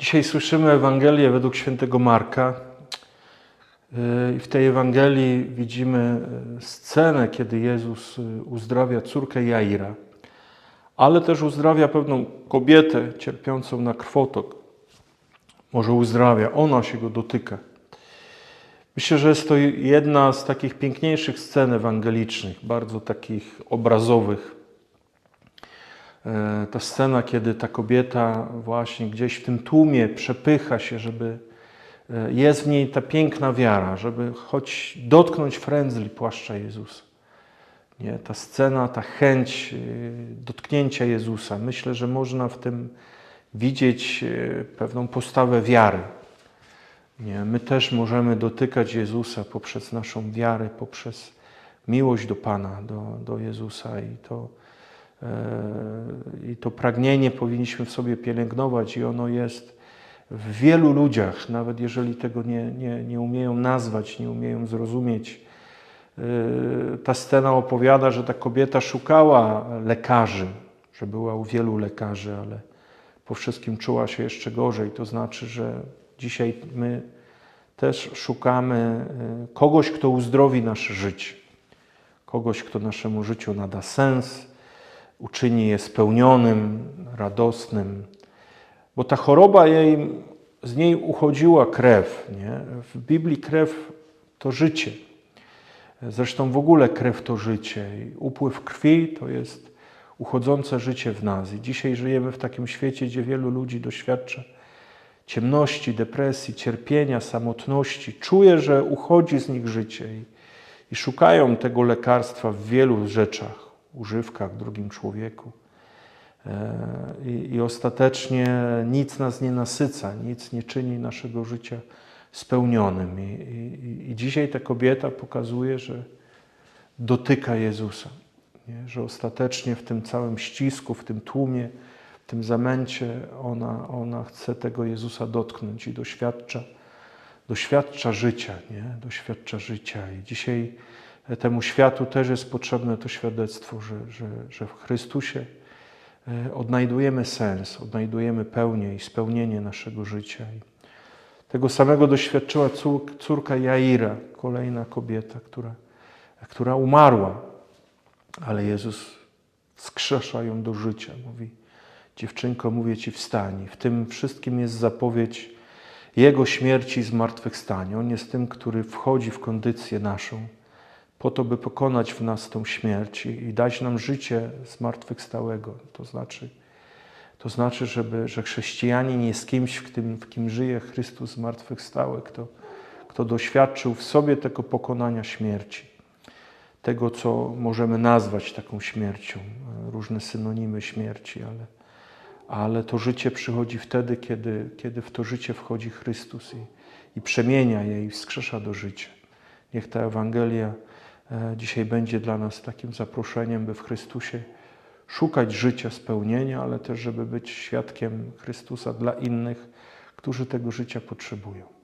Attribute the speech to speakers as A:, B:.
A: Dzisiaj słyszymy Ewangelię według świętego Marka. Yy, I w tej Ewangelii widzimy yy, scenę, kiedy Jezus yy, uzdrawia córkę Jaira, ale też uzdrawia pewną kobietę cierpiącą na krwotok. Może uzdrawia, ona się go dotyka. Myślę, że jest to jedna z takich piękniejszych scen ewangelicznych, bardzo takich obrazowych. E, Ta scena, kiedy ta kobieta właśnie gdzieś w tym tłumie przepycha się, żeby e, jest w niej ta piękna wiara, żeby choć dotknąć frędzli płaszcza Jezusa. Nie? Ta scena, ta chęć e, dotknięcia Jezusa. Myślę, że można w tym widzieć pewną postawę wiary. Nie? My też możemy dotykać Jezusa poprzez naszą wiarę, poprzez miłość do Pana, do, do Jezusa i to, i to pragnienie powinniśmy w sobie pielęgnować i ono jest w wielu ludziach, nawet jeżeli tego nie, nie, nie umieją nazwać, nie umieją zrozumieć. E, Ta scena opowiada, że ta kobieta szukała lekarzy, że była u wielu lekarzy, ale po wszystkim czuła się jeszcze gorzej. To znaczy, że dzisiaj my też szukamy y, kogoś, kto uzdrowi nasze życie, kogoś, kto naszemu życiu nada sens, uczyni je spełnionym, radosnym, bo ta choroba jej, z niej uchodziła krew. Nie? W Biblii krew to życie. Zresztą w ogóle krew to życie. I upływ krwi to jest uchodzące życie w nas. I dzisiaj żyjemy w takim świecie, gdzie wielu ludzi doświadcza ciemności, depresji, cierpienia, samotności. Czuje, że uchodzi z nich życie i, i szukają tego lekarstwa w wielu rzeczach, używkach, drugim człowieku. E, I, I ostatecznie nic nas nie nasyca, nic nie czyni naszego życia spełnionym. I, i, I dzisiaj ta kobieta pokazuje, że dotyka Jezusa. Nie? Że ostatecznie w tym całym ścisku, w tym tłumie, w tym zamęcie ona, ona chce tego Jezusa dotknąć i doświadcza, doświadcza życia, nie? doświadcza życia. I dzisiaj temu światu też jest potrzebne to świadectwo, że, że, że w Chrystusie e, odnajdujemy sens, odnajdujemy pełnię i spełnienie naszego życia. Tego samego doświadczyła cór- córka Jaira, kolejna kobieta, która, która umarła, ale Jezus wskrzesza ją do życia. Mówi, dziewczynko, mówię Ci wstań. W tym wszystkim jest zapowiedź Jego śmierci i zmartwychwstania. On jest tym, który wchodzi w kondycję naszą, po to, by pokonać w nas tą śmierć i dać nam życie zmartwychwstałego. To znaczy, to znaczy żeby, że chrześcijanin jest kimś, w, tym, w kim żyje Chrystus zmartwychwstały, kto, kto doświadczył w sobie tego pokonania śmierci tego, co możemy nazwać taką śmiercią, różne synonimy śmierci, ale, ale to życie przychodzi wtedy, kiedy, kiedy w to życie wchodzi Chrystus i, i przemienia je i wskrzesza do życia. Niech ta Ewangelia dzisiaj będzie dla nas takim zaproszeniem, by w Chrystusie szukać życia, spełnienia, ale też, żeby być świadkiem Chrystusa dla innych, którzy tego życia potrzebują.